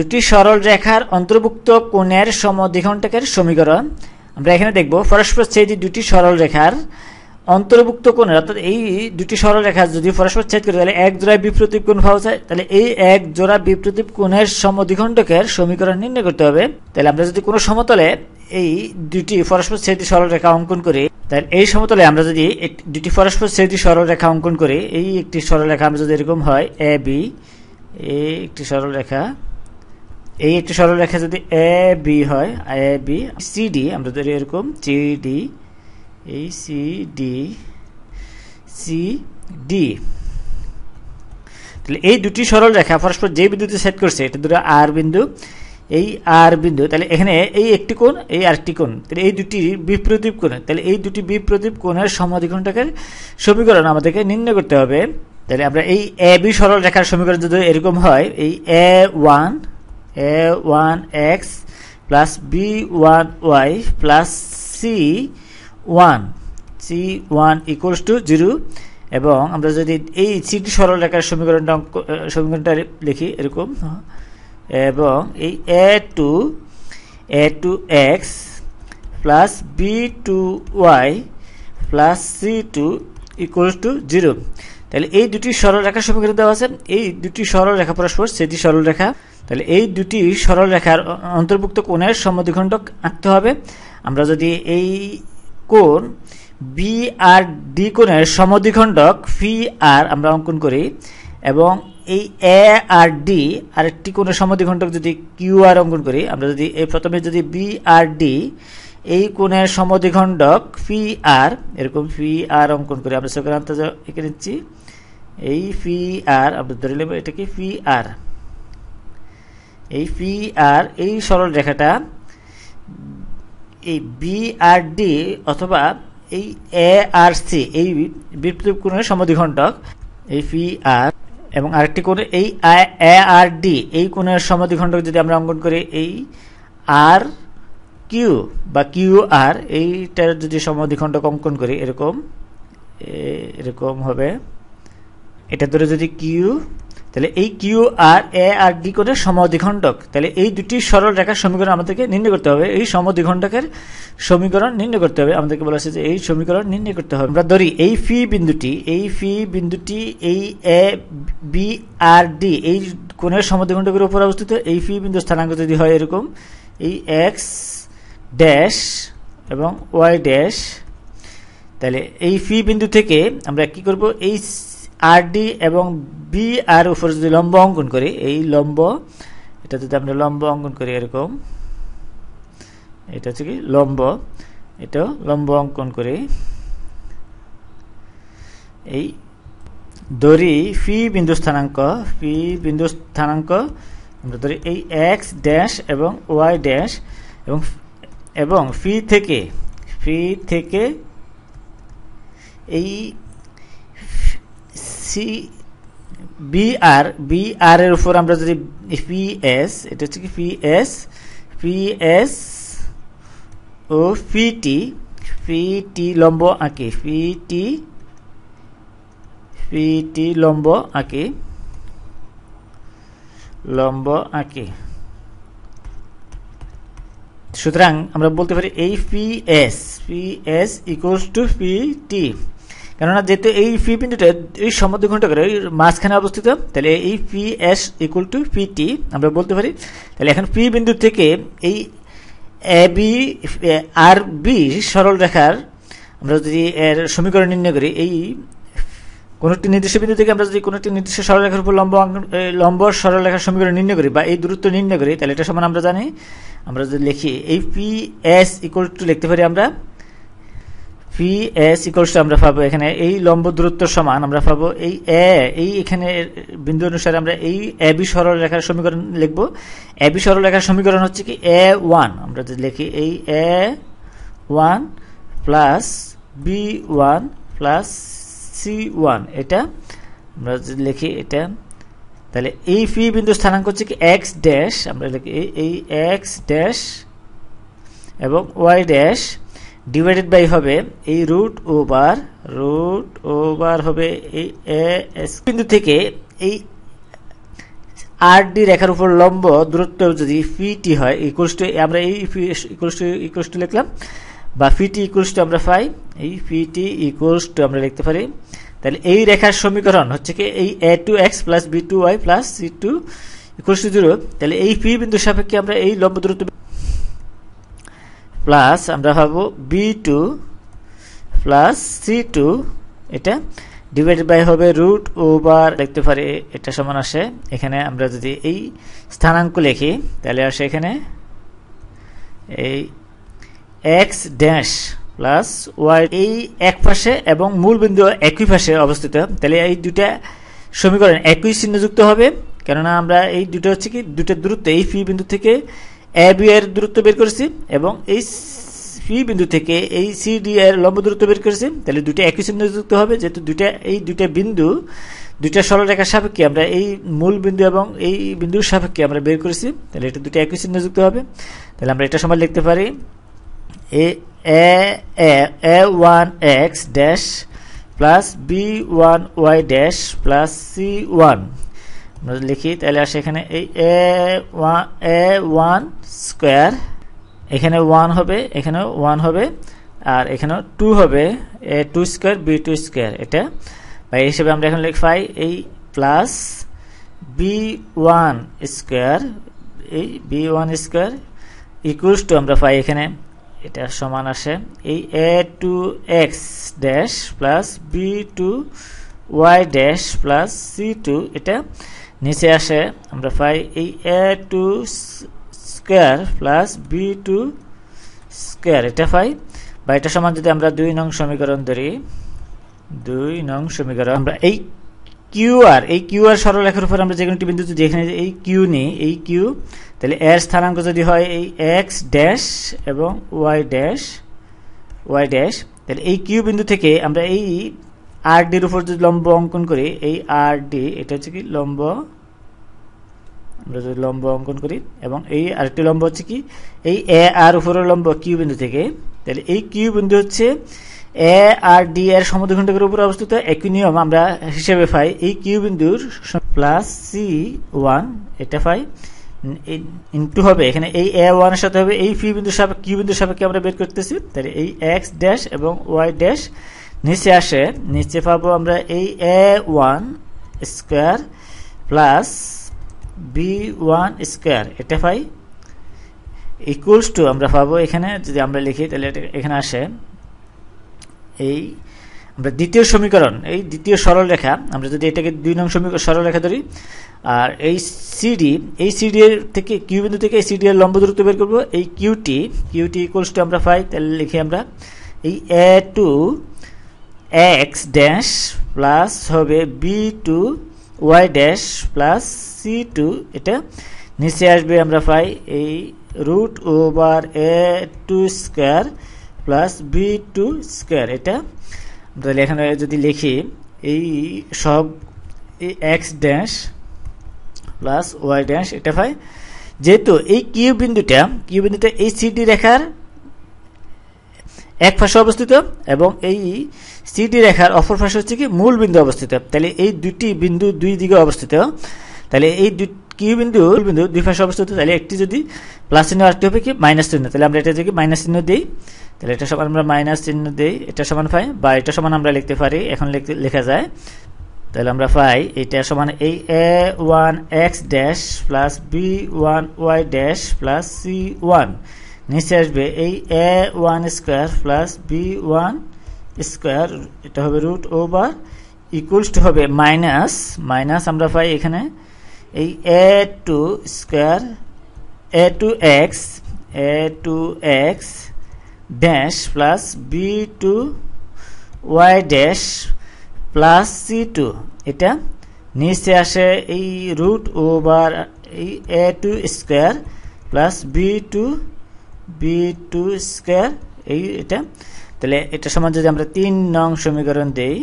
দুটি সরল রেখার অন্তর্ভুক্ত কোণের সমদ্বিখণ্ডকের সমীকরণ। আমরা এখানে দেখব পরস্পর ছেদি দুটি সরল রেখার অন্তর্ভুক্ত কোণের। অর্থাৎ এই দুটি সরল রেখা যদি পরস্পর ছেদ করে, তাহলে এক জোড়া বিপ্রতীপ কোণ পাওয়া যায়। তাহলে এই এক জোড়া বিপ্রতীপ কোণের সমদ্বিখণ্ডকের সমীকরণ নির্ণয় করতে হবে। তাহলে আমরা যদি কোনো সমতলে এই দুটি পরস্পর ছেদি সরল রেখা অঙ্কন করি, তাহলে এই সমতলে আমরা যদি দুটি পরস্পর ছেদি সরল রেখা অঙ্কন করি, এই একটি সরল রেখা আমরা যদি এরকম হয়, এ, বি এই একটি সরল রেখা এই একটি সরল রেখা যদি এ বি হয় এ বি সি ডি আমরা ধরি এরকম সি ডি এই সি ডি সি ডি তাহলে এই দুটি সরল রেখা পরস্পর যে বিন্দুতে সেট করছে, এটা ধরো আর বিন্দু, এই আর বিন্দু, তাহলে এখানে এই একটি কোণ, এই আরেকটি কোণ, তাহলে এই দুটি বিপ্রদীপ কোণ, তাহলে এই দুটি বিপ্রদীপ কোণের সমাধিকোণটাকে সমীকরণ আমাদেরকে নির্ণয় করতে হবে। তাহলে আমরা এই এ বি সরল রেখার সমীকরণ যদি এরকম হয়, এই A one A one X plus B one Y plus C one C one equals to zero এবং আমরা যদি এই সিটি সরল রেখার সমীকরণটা সমীকরণটা লিখি এরকম এবং এই A two A two X plus B two Y plus C two equals to zero তাহলে এই দুটি সরল রেখার সমীকরণ দেওয়া আছে। এই দুটি সরল রেখা পরস্পর, সেটি সরল রেখা তাহলে এই দুটি সরল রেখার অন্তর্ভুক্ত কোণের সমদ্বিখণ্ডক আঁকতে হবে। আমরা যদি এই কোণ বি আর ডি কোণের সমদ্বিখণ্ডক ফি আর আমরা অঙ্কন করি এবং এই এ আর ডি আরেকটি কোণের সমদ্বিখণ্ডক যদি কিউ আর অঙ্কন করি, আমরা যদি এই প্রথমে যদি বি আর ডি এই কোণের সমদ্বিখণ্ডক ফি আর, এরকম ফি আর অঙ্কন করি, আমরা সংক্রান্ত এঁকে নিচ্ছি। এই ফি আর, আমরা ধরে নেব এটা কি ফি আর এই পি আর এই সরল রেখাটা এই বি আর ডি অথবা এই এ আর সি এই বিপ্লব কোণের সমদ্বিখণ্ডক এই পি আর এবং আরেকটি কোণ এই এ আর ডি এই কোণের সমদ্বিখণ্ডক যদি আমরা অঙ্কন করি, এই আর কিউ বা কিউ আর এইটার যদি সমদ্বিখণ্ডক অঙ্কন করি, এরকম এরকম হবে। এটা ধরে যদি কিউ তাহলে এই কিউ আর এ আর ডি কোণের সমদ্বিখণ্ডক। তাহলে এই দুটি সরল রেখার সমীকরণ আমাদেরকে নির্ণয় করতে হবে। এই সমদ্বিখণ্ডকের সমীকরণ নির্ণয় করতে হবে। আমাদেরকে বলা হয়েছে যে এই সমীকরণ নির্ণয় করতে হবে। আমরা ধরি, এই ফি বিন্দুটি, এই ফি বিন্দুটি, এই এ বি আর ডি এই কোণের সমদ্বিখণ্ডকের উপর অবস্থিত, এই ফি বিন্দু স্থানাঙ্ক যদি হয় এরকম, এই এক্স ড্যাশ এবং ওয়াই ড্যাশ তাহলে এই ফি বিন্দু থেকে আমরা কি করব? এই আর ডি এবং বি আর উপরে যদি লম্ব অঙ্কন করি, এই লম্ব, এটা যদি আমরা লম্ব অঙ্কন করি এরকম, এটা হচ্ছে কি লম্ব, এটাও লম্ব অঙ্কন করি। এই দড়ি ফি বিন্দু স্থানাঙ্ক ফি বিন্দু স্থানাঙ্ক, আমরা ধরি এই এক্স ড্যাশ এবং ওয়াই ড্যাশ এবং এবং ফি থেকে ফি থেকে এই C B R B R এর উপর আমরা যদি পি এস এটা হচ্ছে কি পি এস পি এস ও পি টি পি টি লম্ব আঁকি পি টি পি টি লম্ব আঁকি লম্ব আঁকি। সুতরাং আমরা বলতে পারি এই P S P S equals to P T কেননা যেহেতু এই ফি বিন্দুটা এই সমদ্বিখণ্ডকের মাঝখানে অবস্থিত, তাহলে এই P S equal to P T আমরা বলতে পারি। তাহলে এখন পি বিন্দু থেকে এই এ বি আর বি সরল রেখার আমরা যদি এর সমীকরণ নির্ণয় করি, এই কোনো একটি নির্দিষ্ট বিন্দু থেকে আমরা যদি কোনো একটি নির্দিষ্ট সরলরেখার উপর লম্ব লম্ব সরলরেখার সমীকরণ নির্ণয় করি বা এই দূরত্ব নির্ণয় করি, তাহলে এটা সমান আমরা জানি। আমরা যদি লিখি এই পি এস ইকুয়াল টু লিখতে পারি আমরা পি এস ইকুয়ালস আমরা পাবো এখানে এই লম্ব দূরত্ব সমান আমরা পাবো এই এ এই এখানে বিন্দু অনুসারে আমরা এই এ বি সরল রেখার সমীকরণ লিখব। এ বি সরল রেখার সমীকরণ হচ্ছে কি এ ওয়ান আমরা যদি লিখি এই A one plus B one plus C one এটা আমরা যদি লিখি এটা, তাহলে এই ফি বিন্দু স্থানাঙ্ক হচ্ছে কি এক্স ড্যাশ আমরা লিখি এই এক্স ড্যাশ এবং ওয়াই ড্যাশ ডিভাইডেড বাই হবে এই রুট ওভার রুট ওভার হবে এই এস বিন্দু থেকে এই আর ডি রেখার উপর লম্ব দূরত্ব যদি ফিটি হয় ইকুয়ালস টু আমরা এই ইকুয়ালস টু ইকুয়ালস টু লিখলাম, বা ফিটি ইকুয়ালস টু আমরা পাই, এই ফিটি ইকুয়ালস টু আমরা লিখতে পারি, তাহলে এই রেখার সমীকরণ হচ্ছে কি এই A two X plus B two Y plus C two equals to zero তাহলে এই পি বিন্দু সাপেক্ষে আমরা এই লম্ব দূরত্ব প্লাস আমরা ভাবো B two plus C two এটা ডিভাইডেড বাই হবে রুট ওভার লিখতে পারি এটা সমান আসে। এখানে আমরা যদি এই স্থানাঙ্ক লিখি, তাহলে আসে এখানে এই এক্স ড্যাশ প্লাস ওয়াই এই এক পাশে এবং মূল বিন্দু একই পাশে অবস্থিত। তাহলে এই দুটা সমীকরণ একই চিহ্নযুক্ত হবে, কেননা আমরা এই দুটো হচ্ছে কি, দুটো দূরত্ব, এই ফি বিন্দু থেকে এ বি এর দূরত্ব বের করেছি এবং এই পি বিন্দু থেকে এই সি ডি এর লম্ব দূরত্ব বের করেছি। তাহলে দুটো একই চিহ্ন যুক্ত হবে, যেহেতু দুইটা, এই দুইটা বিন্দু, দুইটা সরলরেখার সাপেক্ষে আমরা এই মূল বিন্দু এবং এই বিন্দুর সাপেক্ষে আমরা বের করেছি। তাহলে এটা দুটো একই চিহ্ন যুক্ত হবে। তাহলে আমরা এটা সময় লিখতে পারি। A A one X dash plus B one Y dash plus C one. আমরা লিখি, তাহলে আসে এখানে এই A one A one square এখানে ওয়ান হবে, এখানেও ওয়ান হবে, আর এখানেও টু হবে A two square B two square এটা। বা এই হিসেবে আমরা এখন লিখি এই প্লাস বি ওয়ান স্কোয়ার এই B one square equals to আমরা পাই এখানে, এটা সমান আসে, এই A two X dash plus B two Y dash plus C two এটা। নিচে আসে, আমরা পাই এই A two square plus B two square এটা পাই। বা এটা সমান যদি আমরা দুই নং সমীকরণ ধরি, দুই নং সমীকরণ, আমরা এই কিউ আর, এই কিউ আর সরলরেখার উপর আমরা যে কোনো একটি বিন্দু যদি এখানে এই কিউ নিই, এই কিউ তাহলে এর স্থানাঙ্ক যদি হয় এই এক্স ড্যাশ এবং ওয়াই ড্যাশ ওয়াই ড্যাশ তাহলে এই কিউ বিন্দু থেকে আমরা এই আর ডির উপর যদি লম্ব অঙ্কন করি, এই আর ডি এটা হচ্ছে কি লম্ব, আমরা যদি লম্ব অঙ্কন করি, এবং এই আরেকটি লম্ব হচ্ছে কি, এই এ আর উপরের লম্ব কিউ বিন্দু থেকে, তাহলে এই কিউ বিন্দু হচ্ছে এ আর ডি এর সমদ্বিখণ্ডকের উপর অবস্থিত একই নিয়ম আমরা হিসেবে পাই। এই কিউ বিন্দুর প্লাস সি ওয়ান এটা পাই। ইন্টু হবে, এখানে এই এ ওয়ানের সাথে হবে, এই ফি বিন্দু সাপেক্ষে কিউ বিন্দুর সাপেক্ষে আমরা বের করতেছি, তাহলে এই এক্স ড্যাশ এবং ওয়াই ড্যাশ নিচে আসে, নিচে পাবো আমরা এই A one square plus B one square এটা পাই ইকুয়ালস টু আমরা পাবো এখানে, যদি আমরা লিখি তাহলে এখানে আসে। এই আমরা দ্বিতীয় সমীকরণ, এই দ্বিতীয় সরল রেখা আমরা যদি এটাকে দুই নং সমীকরণ সরল রেখা ধরি, আর এই সিডি এই সিডি এর থেকে কিউ বিন্দু থেকে এই সিডি এর লম্ব দূরত্ব বের করব, এই কিউটি কিউটি ইকুয়ালস টু আমরা পাই, তাহলে লিখি আমরা এই A two X dash plus হবে B two Y dash plus C two এটা নিচে আসবে আমরা পাই এই root over A two square plus B two square এটা? তাহলে এখানে যদি লিখি, এই সব, এই X dash plus Y dash এটা পাই? যেহেতু এই কিউ বিন্দুটা কিউ বিন্দুটা এই সিডি রেখার এক পাশে অবস্থিত এবং এই সিডি রেখার অপর পাশে হচ্ছে কি মূল বিন্দু অবস্থিত। তাহলে এই দুটি বিন্দু দুই দিকে অবস্থিত। তাহলে এই কিউ বিন্দু? বিন্দু দুই পাশে অবস্থিত। তাহলে একটি যদি প্লাস চিহ্ন, আরেকটি হবে কি মাইনাস চিহ্ন। তাহলে আমরা এটা যদি মাইনাস চিহ্ন দিই, তাহলে এটা সমান আমরা মাইনাস চিহ্ন দিই, এটা সমান পাই বা এটা সমান আমরা লিখতে পারি, এখন লেখা যায়। তাহলে আমরা পাই এটা সমান এই A one X dash plus B one Y dash plus C one. নিচে আসবে এই A one square plus B one square এটা হবে রুট ওভার ইকুয়ালস টু হবে মাইনাস মাইনাস আমরা পাই এখানে এই A two square A two X A two X dash plus B two Y dash plus C two এটা নিচে আসে এই রুট ওভার এই A two square plus B two B two square এই এটা। তাহলে এটা সমান যদি আমরা তিন নং সমীকরণ দেই,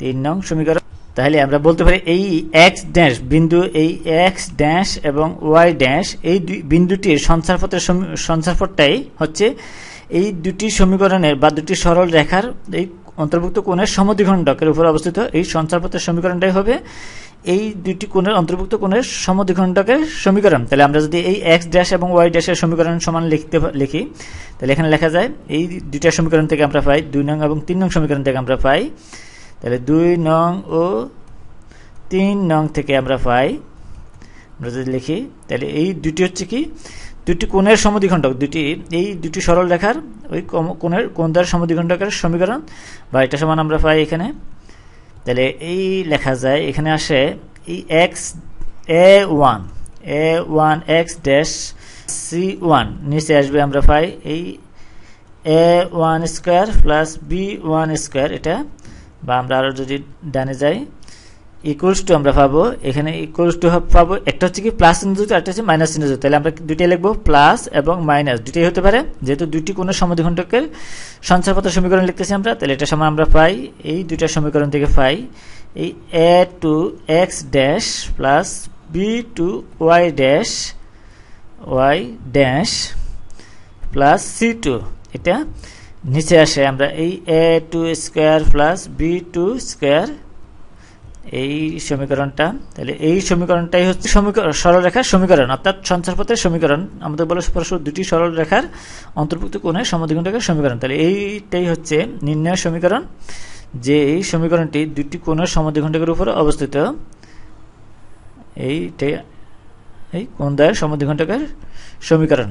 তিন নং সমীকরণ, তাহলে আমরা বলতে পারি এই এক্স ড্যাশ বিন্দু এই এক্স ড্যাশ এবং ওয়াই ড্যাশ এই দুই বিন্দুটির সঞ্চারপথের সঞ্চারপথটাই হচ্ছে এই দুটি সমীকরণের বা দুটি সরল রেখার এই অন্তর্ভুক্ত কোণের সমদ্বিখণ্ডকের উপর অবস্থিত এই সঞ্চারপথের সমীকরণটাই হবে এই দুটি কোণের অন্তর্ভুক্ত কোণের সমদ্বিখণ্ডকের সমীকরণ। তাহলে আমরা যদি এই এক্স ড্যাশ এবং ওয়াই ড্যাশের সমীকরণ সমান লিখতে লিখি, তাহলে এখানে লেখা যায়, এই দুইটা সমীকরণ থেকে আমরা পাই দুই নং এবং তিন নং সমীকরণ থেকে আমরা পাই। তাহলে দুই নং ও তিন নং থেকে আমরা পাই, আমরা যদি লিখি, তাহলে এই দুটি হচ্ছে কি, দুটি কোণের সমদ্বিখণ্ডক। দুটি, এই দুটি সরল রেখার ওই কোণের কোণ দ্বার সমদ্বিখণ্ডকের সমীকরণ, বা এটা সমান আমরা পাই এখানে। তাহলে এই লেখা যায়, এখানে আসে E X A one A one X dash C one নিচে আসবে আমরা পাই এই A one square plus B one square এটা বা আমরা আরও যদি ডানে যাই ইকুয়ালস টু আমরা পাবো, এখানে ইকুয়ালস টু পাবো, একটা হচ্ছে কি প্লাস চিহ্ন যুক্ত একটা হচ্ছে মাইনাস চিহ্ন যুক্ত। তাহলে আমরা দুইটাই লিখব প্লাস এবং মাইনাস দুইটাই হতে পারে, যেহেতু দুইটি কোনো সমাধিখণ্ডকের সঞ্চারপত্র সমীকরণ লিখতেছি আমরা, তাহলে এটা সময় আমরা পাই, এই দুইটা সমীকরণ থেকে পাই, এই A two X dash plus B two Y dash Y dash plus C two এটা নিচে আসে, আমরা এই A two square plus B two square এই সমীকরণটা, তাহলে এই সমীকরণটাই হচ্ছে সমীকরণ সরলরেখার সমীকরণ, অর্থাৎ সঞ্চারপথের সমীকরণ। আমাদের বলে পরস্পর দুটি সরল রেখার অন্তর্ভুক্ত কোণের সমদ্বিখণ্ডকের সমীকরণ। তাহলে এইটাই হচ্ছে নির্ণয় সমীকরণ, যে এই সমীকরণটি দুটি কোণের সমদ্বিখণ্ডকের উপর অবস্থিত। এইটাই এই কোণ দ্বয়ের সমদ্বিখণ্ডকের সমীকরণ।